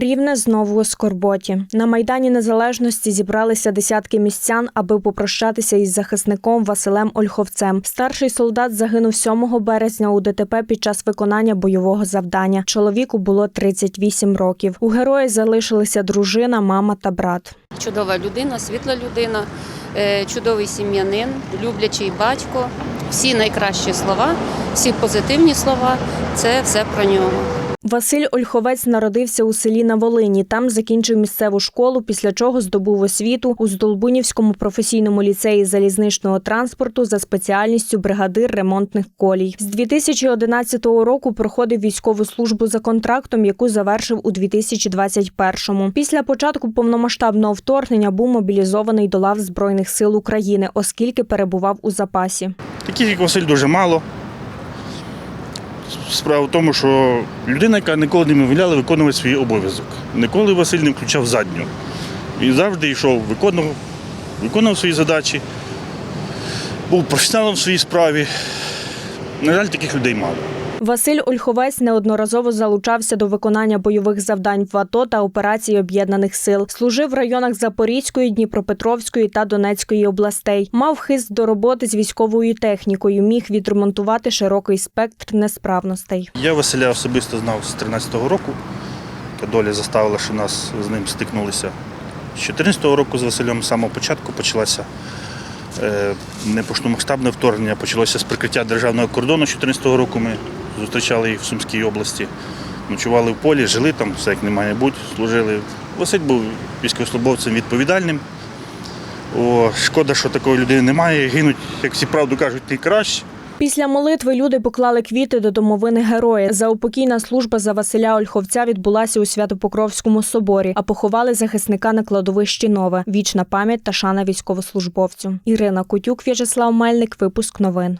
Рівне знову у скорботі. На Майдані Незалежності зібралися десятки містян, аби попрощатися із захисником Василем Ольховцем. Старший солдат загинув 7 березня у ДТП під час виконання бойового завдання. Чоловіку було 38 років. У героя залишилися дружина, мама та брат. Чудова людина, світла людина, е, чудовий сім'янин, люблячий батько. Всі найкращі слова, всі позитивні слова це все про нього. Василь Ольховець народився у селі на Волині. Там закінчив місцеву школу, після чого здобув освіту у Здолбунівському професійному ліцеї залізничного транспорту за спеціальністю бригадир ремонтних колій. З 2011 року проходив військову службу за контрактом, яку завершив у 2021-му. Після початку повномасштабного вторгнення був мобілізований до лав Збройних сил України, оскільки перебував у запасі. Таких, як Василь, дуже мало. Справа в тому, що людина, яка ніколи не мовляла, виконувати свій обов'язок. Ніколи Василь не включав задню. Він завжди йшов, виконував, виконував свої задачі, був професіоналом в своїй справі. На жаль, таких людей мало. Василь Ольховець неодноразово залучався до виконання бойових завдань в АТО та операцій об'єднаних сил. Служив в районах Запорізької, Дніпропетровської та Донецької областей. Мав хист до роботи з військовою технікою, міг відремонтувати широкий спектр несправностей. Я Василя особисто знав з 13-го року. Доля заставила, що нас з ним стикнулися. З 14-го року з Василем з самого початку почалося е, непоштомасштабне вторгнення. Почалося з прикриття державного кордону 14-го року. Ми зустрічали їх в Сумській області. Ночували в полі, жили там, все як не має бути, служили. Василь був військовослужбовцем відповідальним. О, шкода, що такої людини немає. Гинуть, як всі правду кажуть, ти краще. Після молитви люди поклали квіти до домовини героя. Заупокійна служба за Василя Ольховця відбулася у Святопокровському соборі, а поховали захисника на кладовищі Нове. Вічна пам'ять та шана військовослужбовцю. Ірина Кутюк, В'ячеслав Мельник. Випуск новин.